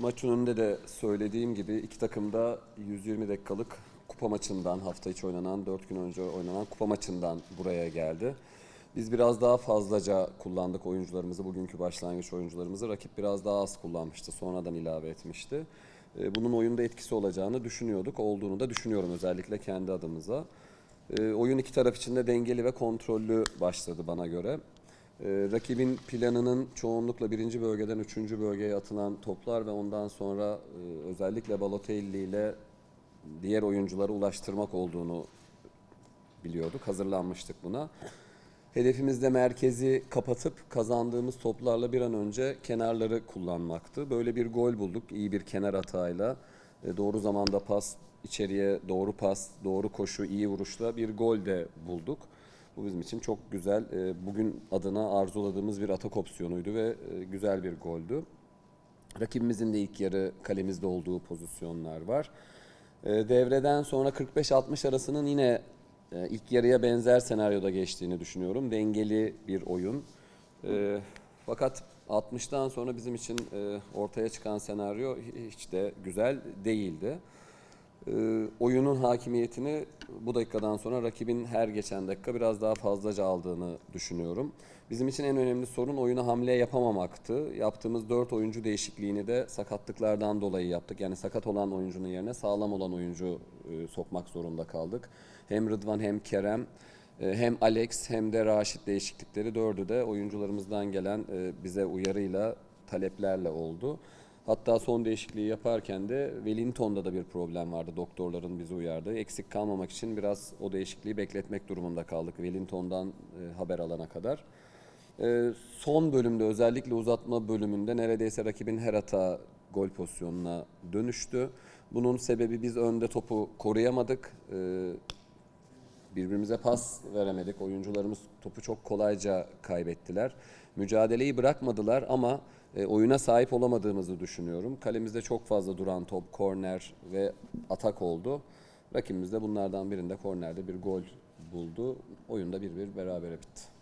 Maç önünde de söylediğim gibi iki takım da 120 dakikalık kupa maçından hafta içi oynanan 4 gün önce oynanan kupa maçından buraya geldi. Biz biraz daha fazlaca kullandık oyuncularımızı, bugünkü başlangıç oyuncularımızı. Rakip biraz daha az kullanmıştı, sonradan ilave etmişti. E, Bunun oyunda etkisi olacağını düşünüyorduk, olduğunu da düşünüyorum özellikle kendi adımıza. E, Oyun iki taraf için de dengeli ve kontrollü başladı bana göre. Ee, rakibin planının çoğunlukla birinci bölgeden üçüncü bölgeye atılan toplar ve ondan sonra e, özellikle Balotelli ile diğer oyunculara ulaştırmak olduğunu biliyorduk, hazırlanmıştık buna. Hedefimiz de merkezi kapatıp kazandığımız toplarla bir an önce kenarları kullanmaktı. Böyle bir gol bulduk iyi bir kenar hatayla. E, Doğru zamanda pas, içeriye doğru pas, doğru koşu, iyi vuruşla bir gol de bulduk. Bu bizim için çok güzel, e, bugün adına arzuladığımız bir atak opsiyonuydu ve e, güzel bir goldü. Rakibimizin de ilk yarı kalemizde olduğu pozisyonlar var. E, Devreden sonra 45-60 arasının yine ilk yarıya benzer senaryoda geçtiğini düşünüyorum. Dengeli bir oyun. Fakat 60'tan sonra bizim için ortaya çıkan senaryo hiç de güzel değildi. E, Oyunun hakimiyetini bu dakikadan sonra rakibin her geçen dakika biraz daha fazlaca aldığını düşünüyorum. Bizim için en önemli sorun oyuna hamle yapamamaktı. Yaptığımız 4 oyuncu değişikliğini de sakatlıklardan dolayı yaptık. Yani sakat olan oyuncunun yerine sağlam olan oyuncu e, sokmak zorunda kaldık. Hem Rıdvan hem Kerem e, hem Alex hem de Raşit değişiklikleri dördü de oyuncularımızdan gelen e, bize uyarıyla taleplerle oldu. Hatta son değişikliği yaparken de Wellington'da da bir problem vardı doktorların bizi uyardığı. Eksik kalmamak için biraz o değişikliği bekletmek durumunda kaldık Wellington'dan e, haber alana kadar. E, son bölümde özellikle uzatma bölümünde neredeyse rakibin her hata gol pozisyonuna dönüştü. Bunun sebebi biz önde topu koruyamadık. Birbirimize pas veremedik. Oyuncularımız topu çok kolayca kaybettiler. Mücadeleyi bırakmadılar ama e, oyuna sahip olamadığımızı düşünüyorum. Kalemizde çok fazla duran top, korner ve atak oldu. Rakibimiz de bunlardan birinde kornerde bir gol buldu. Oyunda bir bir berabere bitti.